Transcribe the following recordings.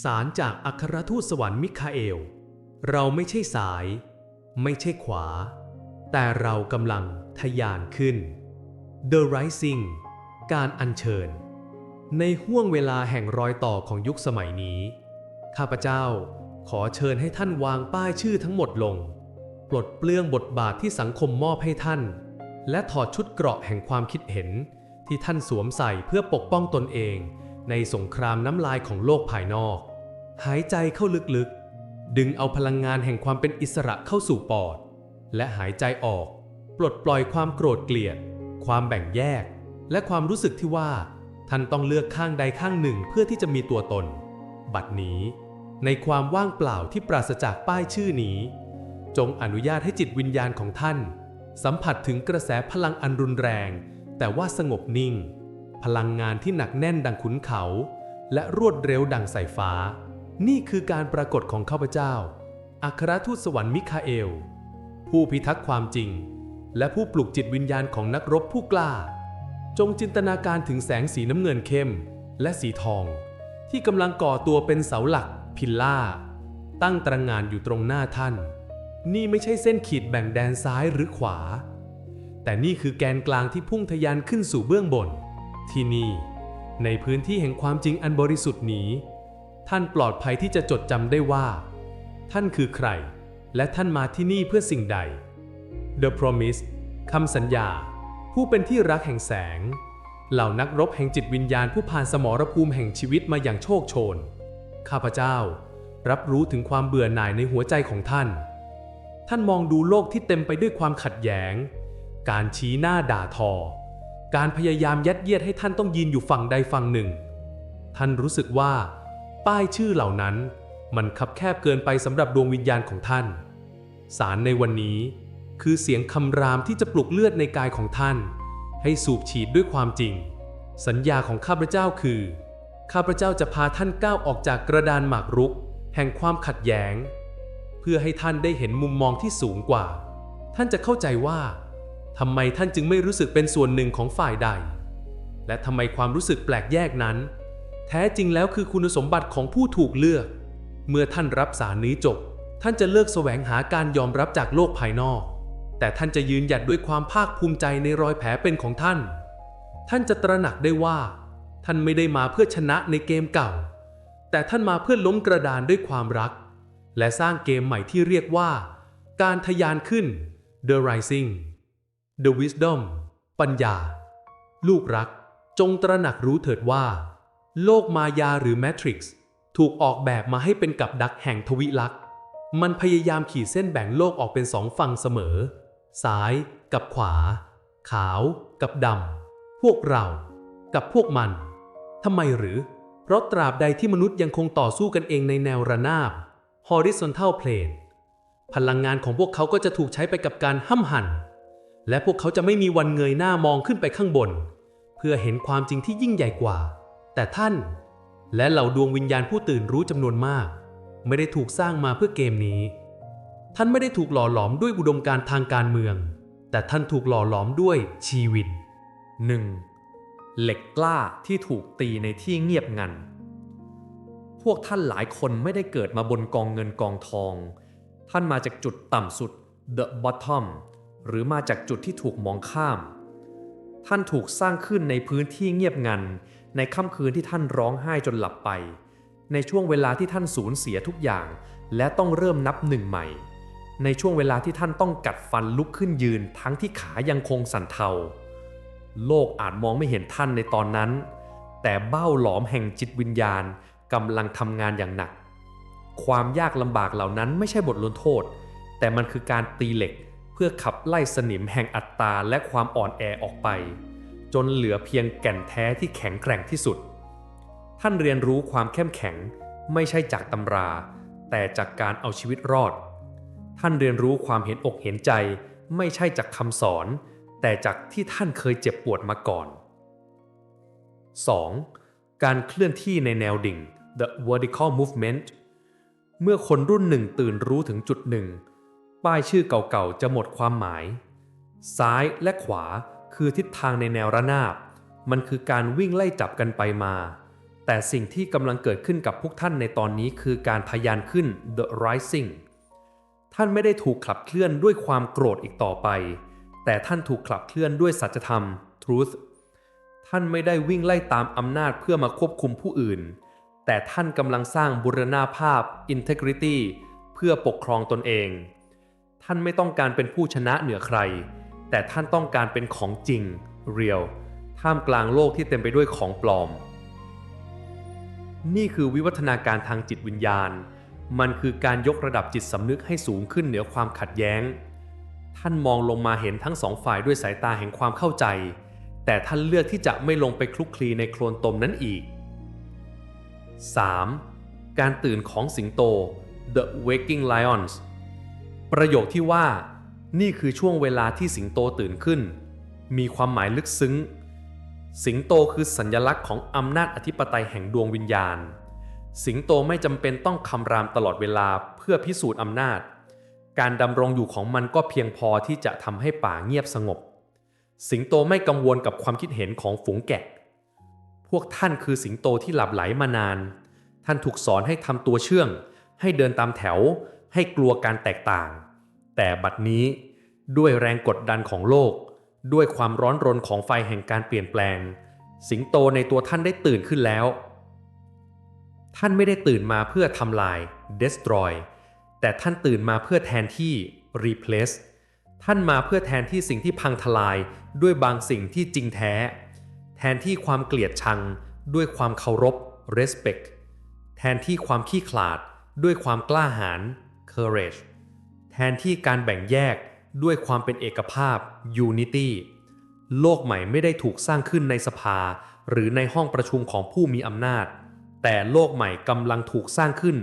สารจากอัครทูตสวรรค์มิคาเอล เราไม่ใช่สาย ไม่ใช่ขวา แต่เรากำลังทะยานขึ้น The Rising การอัญเชิญ ในห่วงเวลาแห่งรอยต่อของยุคสมัยนี้ ข้าพเจ้าขอเชิญให้ท่านวางป้ายชื่อทั้งหมดลง ปลดเปลื้องบทบาทที่สังคมมอบให้ท่าน และถอดชุดเกราะแห่งความคิดเห็นที่ท่านสวมใส่เพื่อปกป้องตนเอง ในสงครามน้ำลายของโลกภายนอก หายใจเข้าลึกๆ ดึงเอาพลังงานแห่งความเป็นอิสระเข้าสู่ปอด และหายใจออก ปลดปล่อยความโกรธเกลียด ความแบ่งแยก และความรู้สึกที่ว่า ท่านต้องเลือกข้างใดข้างหนึ่งเพื่อที่จะมีตัวตน บัดนี้ ในความว่างเปล่าที่ปราศจากป้ายชื่อนี้ จงอนุญาตให้จิตวิญญาณของท่าน สัมผัสถึงกระแสพลังอันรุนแรง แต่ว่าสงบนิ่ง พลังงานที่หนักแน่นดังขุนเขา และรวดเร็วดังสายฟ้า นี่คือการปรากฏของข้าพเจ้า อัครทูตสวรรค์มิคาเอล ผู้พิทักษ์ความจริง และผู้ปลุกจิตวิญญาณของนักรบผู้กล้า จงจินตนาการถึงแสงสีน้ำเงินเข้ม และสีทอง ที่กำลังก่อตัวเป็นเสาหลัก พิลล่า ตั้งตระหงานอยู่ตรงหน้าท่าน นี่ไม่ใช่เส้นขีดแบ่งแดนซ้ายหรือขวา แต่นี่คือแกนกลางที่พุ่งทะยานขึ้นสู่เบื้องบน ที่นี่ ในพื้นที่แห่งความจริงอันบริสุทธิ์นี้ ท่านปลอดภัยที่จะจดจำได้ว่า ท่านคือใคร และท่านมาที่นี่เพื่อสิ่งใด The Promise คำสัญญา ผู้เป็นที่รักแห่งแสง เหล่านักรบแห่งจิตวิญญาณผู้ผ่านสมรภูมิแห่งชีวิตมาอย่างโชคโชน ข้าพเจ้ารับรู้ถึงความเบื่อหน่ายในหัวใจของท่าน ท่านมองดูโลกที่เต็มไปด้วยความขัดแย้ง การชี้หน้าด่าทอ การพยายามยัดเยียดให้ท่านต้องยืนอยู่ฝั่งใดฝั่งหนึ่ง ท่านรู้สึกว่า ป้ายชื่อเหล่านั้น มันคับแคบเกินไปสำหรับดวงวิญญาณของท่าน สารในวันนี้ คือเสียงคำรามที่จะปลุกเลือดในกายของท่าน ให้สูบฉีดด้วยความจริง สัญญาของข้าพเจ้าคือ ข้าพเจ้าจะพาท่านก้าวออกจากกระดานหมากรุก แห่งความขัดแย้ง เพื่อให้ท่านได้เห็นมุมมองที่สูงกว่า ท่านจะเข้าใจว่า ทำไมท่านจึงไม่รู้สึกเป็นส่วนหนึ่งของฝ่ายใด และทำไมความรู้สึกแปลกแยกนั้น แท้จริงแล้วคือคุณสมบัติของผู้ถูกเลือก เมื่อท่านรับสารนี้จบ ท่านจะเลิกแสวงหาการยอมรับจากโลกภายนอก แต่ท่านจะยืนหยัดด้วยความภาคภูมิใจในรอยแผลเป็นของท่าน ท่านจะตระหนักได้ว่า ท่านไม่ได้มาเพื่อชนะในเกมเก่า แต่ท่านมาเพื่อล้มกระดานด้วยความรัก และสร้างเกมใหม่ที่เรียกว่า การทะยานขึ้น The Rising The Wisdom ปัญญา ลูกรัก จงตระหนักรู้เถิดว่า โลกมายาหรือ Matrix ถูกออกแบบมาให้เป็นกับดักแห่งทวิลักษ์มันพยายามขีดเส้นแบ่งโลกออกเป็นสองฝั่งเสมอ ซ้ายกับขวา ขาวกับดำ พวกเรา กับพวกมัน ทำไมหรือ เพราะตราบใดที่มนุษย์ยังคงต่อสู้กันเองในแนวระนาบ horizontal plane พลังงานของพวกเขาก็จะถูกใช้ไปกับการห้ำหั่น และพวกเขาจะไม่มีวันเงยหน้ามองขึ้นไปข้างบน เพื่อเห็นความจริงที่ยิ่งใหญ่กว่า แต่ท่าน และเหล่าดวงวิญญาณผู้ตื่นรู้จำนวนมาก ไม่ได้ถูกสร้างมาเพื่อเกมนี้ ท่านไม่ได้ถูกหล่อหลอมด้วยอุดมการทางการเมือง แต่ท่านถูกหล่อหลอมด้วยชีวิต 1. เหล็กกล้าที่ถูกตีในที่เงียบงัน พวกท่านหลายคนไม่ได้เกิดมาบนกองเงินกองทอง ท่านมาจากจุดต่ำสุด the bottom หรือมาจากจุดที่ถูกมองข้าม ท่านถูกสร้างขึ้นในพื้นที่เงียบงัน ในค่ำคืนที่ท่านร้องไห้จนหลับไป ในช่วงเวลาที่ท่านสูญเสียทุกอย่าง และต้องเริ่มนับหนึ่งใหม่ ในช่วงเวลาที่ท่านต้องกัดฟันลุกขึ้นยืน ทั้งที่ขายังคงสั่นเทา โลกอาจมองไม่เห็นท่านในตอนนั้น แต่เบ้าหลอมแห่งจิตวิญญาณกำลังทำงานอย่างหนัก ความยากลำบากเหล่านั้นไม่ใช่บทลงโทษ แต่มันคือการตีเหล็ก เพื่อขับไล่สนิมแห่งอัตตาและความอ่อนแอออกไป จนเหลือเพียงแก่นแท้ที่แข็งแกร่งที่สุด ท่านเรียนรู้ความเข้มแข็งไม่ใช่จากตำรา แต่จากการเอาชีวิตรอด ท่านเรียนรู้ความเห็นอกเห็นใจ ไม่ใช่จากคำสอน แต่จากที่ท่านเคยเจ็บปวดมาก่อน 2. การเคลื่อนที่ในแนวดิ่ง the vertical movement เมื่อคนรุ่นหนึ่งตื่นรู้ถึงจุดหนึ่ง ป้ายชื่อเก่าๆ จะหมดความหมาย ซ้ายและขวาคือทิศทางในแนวระนาบ มันคือการวิ่งไล่จับกันไปมา แต่สิ่งที่กำลังเกิดขึ้นกับพวกท่านในตอนนี้คือการทยานขึ้น The Rising ท่านไม่ได้ถูกขับเคลื่อนด้วยความโกรธอีกต่อไป แต่ท่านถูกขับเคลื่อนด้วยสัจธรรม Truth ท่านไม่ได้วิ่งไล่ตามอำนาจเพื่อมาควบคุมผู้อื่น แต่ท่านกำลังสร้างบุรณาภาพ Integrity เพื่อปกครองตนเอง ท่านไม่ต้องการเป็นผู้ชนะเหนือใคร แต่ท่านต้องการเป็นของจริง Real ท่ามกลางโลกที่เต็มไปด้วยของปลอม นี่คือวิวัฒนาการทางจิตวิญญาณ มันคือการยกระดับจิตสำนึกให้สูงขึ้นเหนือความขัดแย้ง ท่านมองลงมาเห็นทั้งสองฝ่ายด้วยสายตาแห่งความเข้าใจ แต่ท่านเลือกที่จะไม่ลงไปคลุกคลีในโคลนตมนั้นอีก 3. การตื่นของสิงโต The Waking Lions ประโยคที่ว่า นี่คือช่วงเวลาที่สิงโตตื่นขึ้น มีความหมายลึกซึ้ง สิงโตคือสัญลักษณ์ของอำนาจอธิปไตยแห่งดวงวิญญาณ สิงโตไม่จำเป็นต้องคำรามตลอดเวลาเพื่อพิสูจน์อำนาจ การดำรงอยู่ของมันก็เพียงพอที่จะทำให้ป่าเงียบสงบ สิงโตไม่กังวลกับความคิดเห็นของฝูงแกะ พวกท่านคือสิงโตที่หลับไหลมานาน ท่านถูกสอนให้ทำตัวเชื่อง ให้เดินตามแถว ให้กลัวการแตกต่าง แต่บัดนี้ด้วยแรงกดดันของโลก ด้วยความร้อนรนของไฟแห่งการเปลี่ยนแปลง สิงโตในตัวท่านได้ตื่นขึ้นแล้ว ท่านไม่ได้ตื่นมาเพื่อทำลาย destroy แต่ท่านตื่นมาเพื่อแทนที่ replace ท่านมาเพื่อแทนที่สิ่งที่พังทลายด้วยบางสิ่งที่จริงแท้ แทนที่ความเกลียดชัง ด้วยความเคารพ respect แทนที่ความขี้ขลาดด้วยความกล้าหาญ courage แทนที่การแบ่งแยกด้วยความเป็นเอกภาพ unity โลกใหม่ไม่ได้ถูกสร้างขึ้นในสภา หรือในห้องประชุมของผู้มีอำนาจ แต่โลกใหม่กำลังถูกสร้างขึ้น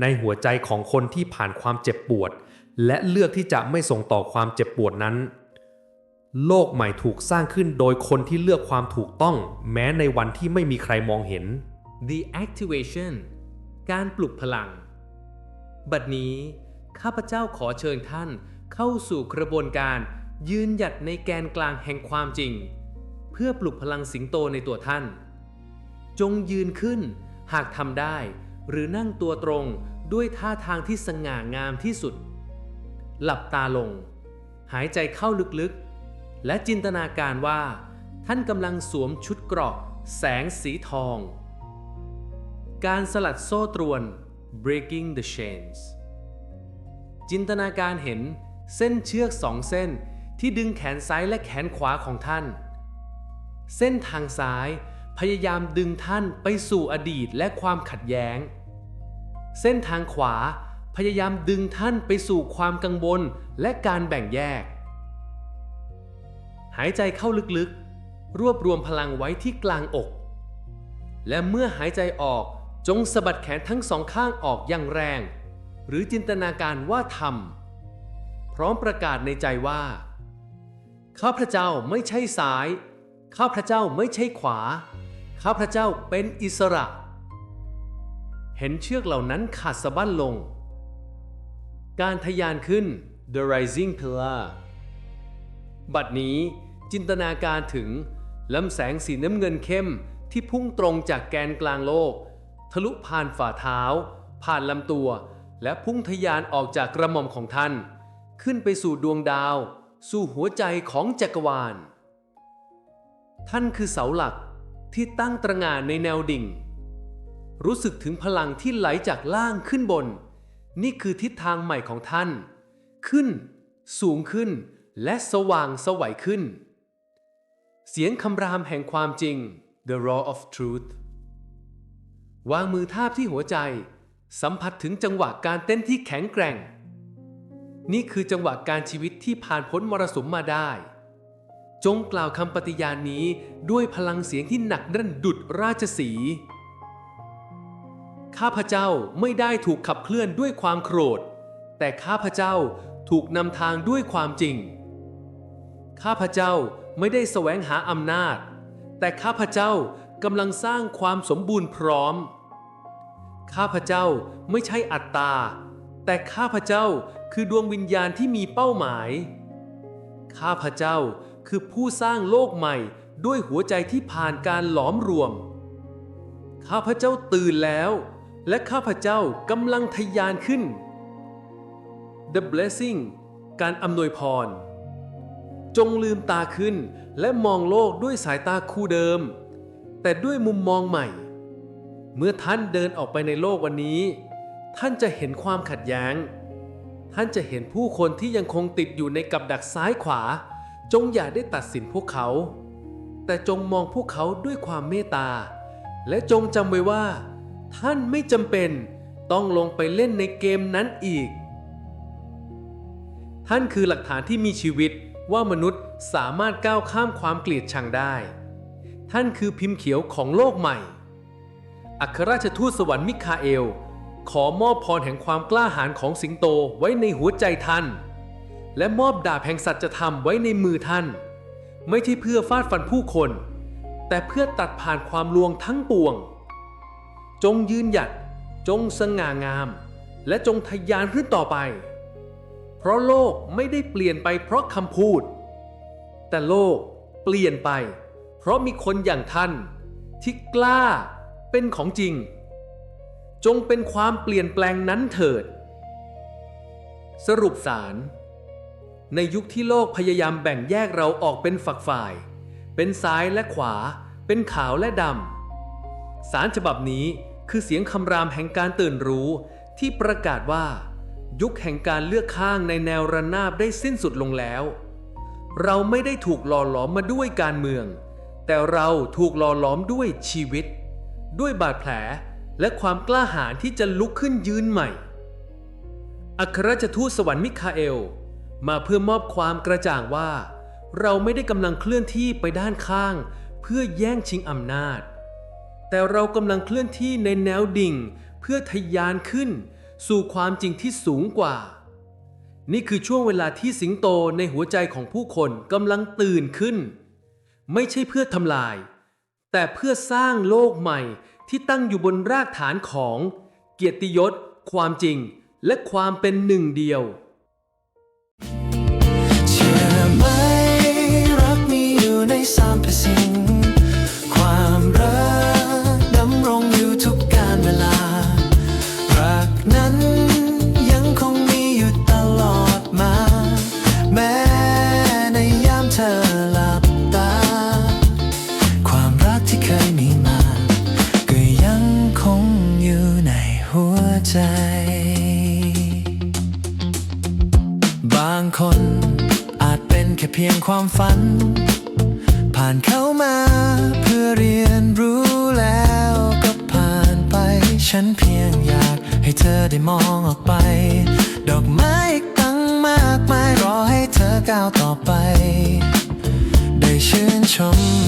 ในหัวใจของคนที่ผ่านความเจ็บปวด และเลือกที่จะไม่ส่งต่อความเจ็บปวดนั้น โลกใหม่ถูกสร้างขึ้นโดยคนที่เลือกความถูกต้อง แม้ในวันที่ไม่มีใครมองเห็น The Activation การปลุกพลัง บัดนี้ ข้าพเจ้าขอเชิญท่านเข้าสู่กระบวนการยืนหยัดในแกนกลางแห่งความจริง เพื่อปลุกพลังสิงโตในตัวท่าน จงยืนขึ้นหากทำได้ หรือนั่งตัวตรงด้วยท่าทางที่สง่างามที่สุด หลับตาลง หายใจเข้าลึกๆ และจินตนาการว่า ท่านกำลังสวมชุดเกราะแสงสีทอง การสลัดโซ่ตรวน breaking the chains จินตนาการเห็นเส้นเชือกสองเส้นที่ดึงแขนซ้ายและแขนขวาของท่าน เส้นทางซ้ายพยายามดึงท่านไปสู่อดีตและความขัดแย้ง เส้นทางขวาพยายามดึงท่านไปสู่ความกังวลและการแบ่งแยก หายใจเข้าลึกๆ รวบรวมพลังไว้ที่กลางอก และเมื่อหายใจออก จงสะบัดแขนทั้งสองข้างออกอย่างแรง หรือจินตนาการว่าทำพร้อมประกาศในใจว่า ข้าพระเจ้าไม่ใช่ซ้าย ข้าพระเจ้าไม่ใช่ขวา ข้าพระเจ้าเป็นอิสระ เห็นเชือกเหล่านั้นขาดสะบั้นลง การทะยานขึ้น The Rising Pillar บัดนี้จินตนาการถึงลำแสงสีน้ำเงินเข้มที่พุ่งตรงจากแกนกลางโลก ทะลุผ่านฝ่าเท้า ผ่านลำตัว และพุ่งทะยานออกจากกระหม่อมของท่าน ขึ้นไปสู่ดวงดาว สู่หัวใจของจักรวาล ท่านคือเสาหลักที่ตั้งตระงานในแนวดิ่ง รู้สึกถึงพลังที่ไหลจากล่างขึ้นบน นี่คือทิศทางใหม่ของท่าน ขึ้น สูงขึ้น และสว่างสวัยขึ้น เสียงคำรามแห่งความจริง The Roar of Truth วางมือทาบที่หัวใจ สัมผัสถึงจังหวะการเต้นที่แข็งแกร่ง นี่คือจังหวะการชีวิตที่ผ่านพ้นมรสุมมาได้ จงกล่าวคำปฏิญาณนี้ด้วยพลังเสียงที่หนักแน่นดุดราชสี ข้าพเจ้าไม่ได้ถูกขับเคลื่อนด้วยความโกรธ แต่ข้าพเจ้าถูกนำทางด้วยความจริง ข้าพเจ้าไม่ได้แสวงหาอำนาจ แต่ข้าพเจ้ากำลังสร้างความสมบูรณ์พร้อม ข้าพเจ้าไม่ใช่อัตตา แต่ข้าพเจ้าคือดวงวิญญาณที่มีเป้าหมาย ข้าพเจ้าคือผู้สร้างโลกใหม่ด้วยหัวใจที่ผ่านการหลอมรวม ข้าพเจ้าตื่นแล้ว และข้าพเจ้ากำลังทะยานขึ้น The blessing การอำนวยพร จงลืมตาขึ้นและมองโลกด้วยสายตาคู่เดิม แต่ด้วยมุมมองใหม่ เมื่อท่านเดินออกไปในโลกวันนี้ ท่านจะเห็นความขัดแย้ง ท่านจะเห็นผู้คนที่ยังคงติดอยู่ในกับดักซ้ายขวา จงอย่าได้ตัดสินพวกเขา แต่จงมองพวกเขาด้วยความเมตตา และจงจำไว้ว่า ท่านไม่จำเป็นต้องลงไปเล่นในเกมนั้นอีก ท่านคือหลักฐานที่มีชีวิตว่ามนุษย์สามารถก้าวข้ามความเกลียดชังได้ ท่านคือพิมพ์เขียวของโลกใหม่ อัครราชทูตสวรรค์มิคาเอล ขอมอบพรแห่งความกล้าหาญของสิงโตไว้ในหัวใจท่าน และมอบดาบแห่งสัจธรรมไว้ในมือท่าน ไม่ใช่เพื่อฟาดฟันผู้คน แต่เพื่อตัดผ่านความลวงทั้งปวง จงยืนหยัด จงสง่างาม และจงทะยานขึ้นต่อไป เพราะโลกไม่ได้เปลี่ยนไปเพราะคำพูด แต่โลกเปลี่ยนไป เพราะมีคนอย่างท่านที่กล้า เป็นของจริง จงเป็นความเปลี่ยนแปลงนั้นเถิด สรุปสาร ในยุคที่โลกพยายามแบ่งแยกเราออกเป็นฝักฝ่าย เป็นซ้ายและขวา เป็นขาวและดำสารฉบับนี้คือเสียงคำรามแห่งการตื่นรู้ที่ประกาศว่า ยุคแห่งการเลือกข้างในแนวระนาบได้สิ้นสุดลงแล้ว เราไม่ได้ถูกหล่อหลอมมาด้วยการเมือง แต่เราถูกหล่อหลอมด้วยชีวิต ด้วยบาดแผลและความกล้าหาญที่จะลุกขึ้นยืนใหม่ อัครราชทูตสวรรค์มิคาเอล มาเพื่อมอบความกระจ่างว่า เราไม่ได้กำลังเคลื่อนที่ไปด้านข้าง เพื่อแย่งชิงอำนาจ แต่เรากำลังเคลื่อนที่ในแนวดิ่ง เพื่อทะยานขึ้น สู่ความจริงที่สูงกว่า นี่คือช่วงเวลาที่สิงโตในหัวใจของผู้คนกำลังตื่นขึ้น ไม่ใช่เพื่อทำลาย แต่เพื่อสร้างโลกใหม่ที่ตั้งอยู่บนรากฐานของ เกียรติยศ ความจริง และความเป็นหนึ่งเดียว เพียงความฝัน ผ่านเข้ามาเพื่อเรียนรู้แล้วก็ผ่านไป ฉันเพียงอยากให้เธอได้มองออกไป ดอกไม้กตั้งมากมายรอให้เธอก้าวต่อไป ได้ชื่นชม